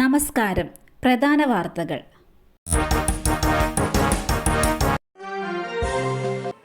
നമസ്കാരം. പ്രധാന വാർത്തകൾ.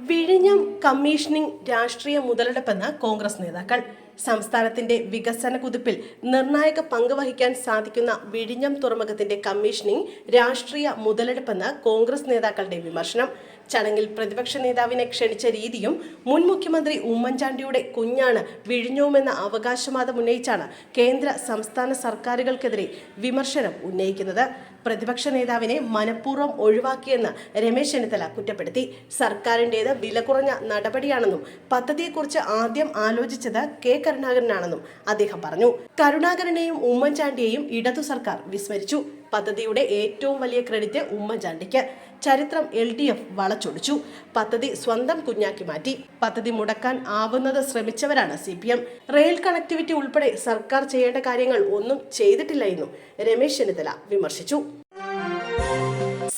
വിഴിഞ്ഞം കമ്മീഷനിംഗ് രാഷ്ട്രീയ മുതലെടുപ്പെന്ന് കോൺഗ്രസ് നേതാക്കൾ. സംസ്ഥാനത്തിന്റെ വികസന കുതിപ്പിൽ നിർണായക പങ്ക് വഹിക്കാൻ സാധിക്കുന്ന വിഴിഞ്ഞം തുറമുഖത്തിന്റെ കമ്മീഷനിംഗ് രാഷ്ട്രീയ മുതലെടുപ്പെന്ന് കോൺഗ്രസ് നേതാക്കളുടെ വിമർശനം. ചടങ്ങിൽ പ്രതിപക്ഷ നേതാവിനെ ക്ഷണിച്ച രീതിയും മുൻ മുഖ്യമന്ത്രി ഉമ്മൻചാണ്ടിയുടെ കുഞ്ഞാണ് വിഴിഞ്ഞവുമെന്ന അവകാശവാദം ഉന്നയിച്ചാണ് കേന്ദ്ര സംസ്ഥാന സർക്കാരുകൾക്കെതിരെ വിമർശനം ഉന്നയിക്കുന്നത്. പ്രതിപക്ഷ നേതാവിനെ മനഃപൂർവം ഒഴിവാക്കിയെന്ന് രമേശ് ചെന്നിത്തല കുറ്റപ്പെടുത്തി. സർക്കാരിന്റേത് വില കുറഞ്ഞ നടപടിയാണെന്നും പദ്ധതിയെക്കുറിച്ച് ആദ്യം ആലോചിച്ചത് കെ കരുണാകരനാണെന്നും അദ്ദേഹം പറഞ്ഞു. കരുണാകരനെയും ഉമ്മൻചാണ്ടിയെയും ഇടതു സർക്കാർ വിസ്മരിച്ചു. പദ്ധതിയുടെ ഏറ്റവും വലിയ ക്രെഡിറ്റ് ഉമ്മൻചാണ്ടിക്ക്. ചരിത്രം എൽ ഡി എഫ് വളച്ചൊടിച്ചു. പദ്ധതി സ്വന്തം കുഞ്ഞാക്കി മാറ്റി. പദ്ധതി മുടക്കാൻ ആവുന്നത് ശ്രമിച്ചവരാണ് C P M. Rail connectivity ഉൾപ്പെടെ സർക്കാർ ചെയ്യേണ്ട കാര്യങ്ങൾ ഒന്നും ചെയ്തിട്ടില്ല എന്നും രമേശ് ചെന്നിത്തല വിമർശിച്ചു.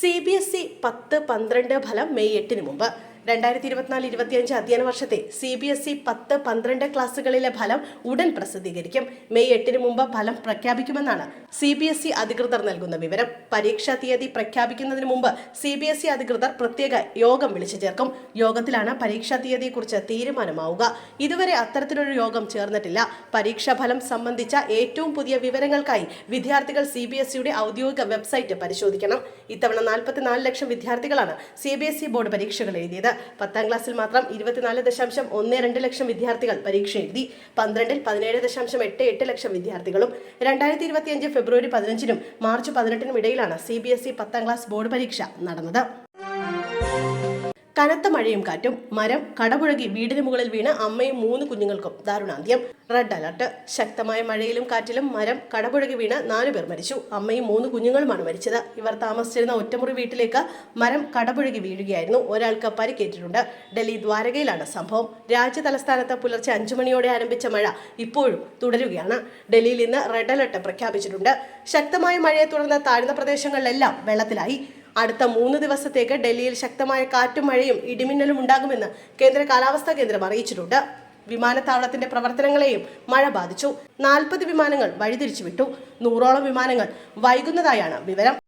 സി ബി എസ് ഇ പത്ത് പന്ത്രണ്ട് ഫലം മെയ് എട്ടിന് മുമ്പ്. രണ്ടായിരത്തി ഇരുപത്തിനാല് ഇരുപത്തിയഞ്ച് അധ്യയന വർഷത്തെ സി ബി എസ് ഇ പത്ത് പന്ത്രണ്ട് ക്ലാസ്സുകളിലെ ഫലം ഉടൻ പ്രസിദ്ധീകരിക്കും. മെയ് എട്ടിന് മുമ്പ് ഫലം പ്രഖ്യാപിക്കുമെന്നാണ് സി ബി എസ് ഇ അധികൃതർ നൽകുന്ന വിവരം. പരീക്ഷാ തീയതി പ്രഖ്യാപിക്കുന്നതിന് മുമ്പ് സി ബി എസ് ഇ അധികൃതർ പ്രത്യേക യോഗം വിളിച്ചു ചേർക്കും. യോഗത്തിലാണ് പരീക്ഷാ തീയതിയെക്കുറിച്ച് തീരുമാനമാവുക. ഇതുവരെ അത്തരത്തിലൊരു യോഗം ചേർന്നിട്ടില്ല. പരീക്ഷാ ഫലം സംബന്ധിച്ച ഏറ്റവും പുതിയ വിവരങ്ങൾക്കായി വിദ്യാർത്ഥികൾ സി ബി എസ് ഇയുടെ ഔദ്യോഗിക വെബ്സൈറ്റ് പരിശോധിക്കണം. ഇത്തവണ നാൽപ്പത്തിനാല് ലക്ഷം വിദ്യാർത്ഥികളാണ് C B S E board പരീക്ഷകൾ എഴുതിയത്. പത്താം ക്ലാസ്സിൽ മാത്രം ഇരുപത്തിനാല് ദശാംശം ഒന്ന് രണ്ട് ലക്ഷം വിദ്യാർത്ഥികൾ പരീക്ഷ എഴുതി പന്ത്രണ്ടിൽ പതിനേഴ് ദശാംശം എട്ട് എട്ട് ലക്ഷം വിദ്യാർത്ഥികളും രണ്ടായിരത്തി ഇരുപത്തിയഞ്ച് ഫെബ്രുവരി പതിനഞ്ചിനും മാർച്ച് പതിനെട്ടിനും ഇടയിലാണ് സി ബി എസ് ഇ പത്താം ക്ലാസ് ബോർഡ് പരീക്ഷ നടന്നത്. കനത്ത മഴയും കാറ്റും മരം കടപുഴകി വീടിന് മുകളിൽ വീണ് അമ്മയും മൂന്ന് കുഞ്ഞുങ്ങൾക്കും ദാരുണാന്ത്യം. റെഡ് അലർട്ട് ശക്തമായ മഴയിലും കാറ്റിലും മരം കടപുഴകി വീണ് നാലു പേർ മരിച്ചു. അമ്മയും മൂന്ന് കുഞ്ഞുങ്ങളുമാണ് മരിച്ചത്. ഇവർ താമസിച്ചിരുന്ന ഒറ്റമുറി വീട്ടിലേക്ക് മരം കടപുഴകി വീഴുകയായിരുന്നു. ഒരാൾക്ക് പരിക്കേറ്റിട്ടുണ്ട്. ഡൽഹി ദ്വാരകയിലാണ് സംഭവം. രാജ്യ തലസ്ഥാനത്ത് പുലർച്ചെ അഞ്ചു മണിയോടെ ആരംഭിച്ച മഴ ഇപ്പോഴും തുടരുകയാണ്. ഡൽഹിയിൽ ഇന്ന് റെഡ് അലർട്ട് പ്രഖ്യാപിച്ചിട്ടുണ്ട്. ശക്തമായ മഴയെ തുടർന്ന് താഴ്ന്ന പ്രദേശങ്ങളിലെല്ലാം വെള്ളത്തിലായി. അടുത്ത മൂന്ന് ദിവസത്തേക്ക് ഡൽഹിയിൽ ശക്തമായ കാറ്റും മഴയും ഇടിമിന്നലും ഉണ്ടാകുമെന്ന് കേന്ദ്ര കാലാവസ്ഥാ കേന്ദ്രം അറിയിച്ചിട്ടുണ്ട്. വിമാനത്താവളത്തിന്റെ പ്രവർത്തനങ്ങളെയും മഴ ബാധിച്ചു. നാൽപ്പത് വിമാനങ്ങൾ വഴിതിരിച്ചു വിട്ടു നൂറോളം വിമാനങ്ങൾ വൈകുന്നതായാണ് വിവരം.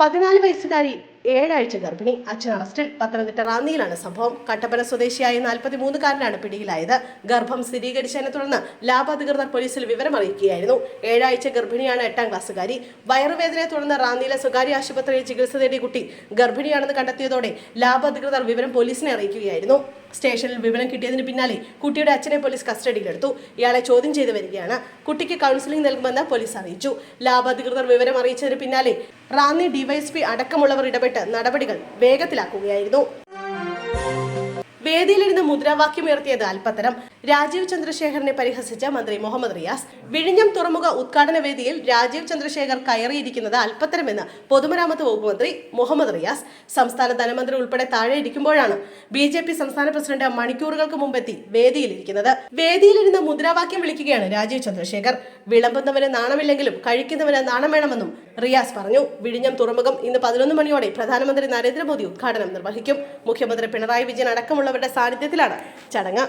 പതിനാല് വയസ്സുകാരി ഏഴാഴ്ച ഗർഭിണി അച്ഛൻ അറസ്റ്റിൽ. പത്തനംതിട്ട റാന്നിയിലാണ് സംഭവം. കട്ടപ്പന സ്വദേശിയായ നാൽപ്പത്തിമൂന്നുകാരനാണ് പിടിയിലായത്. ഗർഭം സ്ഥിരീകരിച്ചതിനെ തുടർന്ന് ലാബ് അധികൃതർ പോലീസിൽ വിവരം അറിയിക്കുകയായിരുന്നു. ഏഴാഴ്ച ഗർഭിണിയാണ് എട്ടാം ക്ലാസ്സുകാരി. വയറുവേദനയെ തുടർന്ന് റാന്നിയിലെ സ്വകാര്യ ആശുപത്രിയിൽ ചികിത്സ തേടിയ കുട്ടി ഗർഭിണിയാണെന്ന് കണ്ടെത്തിയതോടെ ലാബ് അധികൃതർ വിവരം പോലീസിനെ അറിയിക്കുകയായിരുന്നു. സ്റ്റേഷനിൽ വിവരം കിട്ടിയതിന് പിന്നാലെ കുട്ടിയുടെ അച്ഛനെ പോലീസ് കസ്റ്റഡിയിലെടുത്തു. ഇയാളെ ചോദ്യം ചെയ്തു വരികയാണ്. കുട്ടിക്ക് കൗൺസിലിംഗ് നൽകുമെന്ന് പോലീസ് അറിയിച്ചു. ലാബ് അധികൃതർ വിവരം അറിയിച്ചതിന് പിന്നാലെ റാന്നി ഡിവൈഎസ്പി അടക്കമുള്ളവർ ഇടപെട്ട് നടപടികൾ വേഗത്തിലാക്കുകയായിരുന്നു വേദിയിലിരുന്ന് മുദ്രാവാക്യമുയർത്തിയത് അൽപ്പത്തരം രാജീവ് ചന്ദ്രശേഖരനെ പരിഹസിച്ച മന്ത്രി മുഹമ്മദ് റിയാസ്. വിഴിഞ്ഞം തുറമുഖ ഉദ്ഘാടന വേദിയിൽ രാജീവ് ചന്ദ്രശേഖർ കയറിയിരിക്കുന്നത് അൽപ്പത്തരമെന്ന് പൊതുമരാമത്ത് വകുപ്പ് മന്ത്രി മുഹമ്മദ് റിയാസ്. സംസ്ഥാന ധനമന്ത്രി ഉൾപ്പെടെ താഴെ ഇരിക്കുമ്പോഴാണ് ബി ജെ പി സംസ്ഥാന പ്രസിഡന്റ് മണിക്കൂറുകൾക്ക് മുമ്പെത്തി വേദിയിലിരിക്കുന്നത്. വേദിയിലിരുന്ന് മുദ്രാവാക്യം വിളിക്കുകയാണ് രാജീവ് ചന്ദ്രശേഖർ. വിളമ്പുന്നവന് നാണമില്ലെങ്കിലും കഴിക്കുന്നവന് നാണം വേണമെന്നും റിയാസ് പറഞ്ഞു. വിഴിഞ്ഞം തുറമുഖം ഇന്ന് പതിനൊന്ന് മണിയോടെ പ്രധാനമന്ത്രി നരേന്ദ്രമോദി ഉദ്ഘാടനം നിർവഹിക്കും. മുഖ്യമന്ത്രി പിണറായി വിജയൻ അടക്കമുള്ളവരുടെ സാന്നിധ്യത്തിലാണ് ചടങ്ങ്.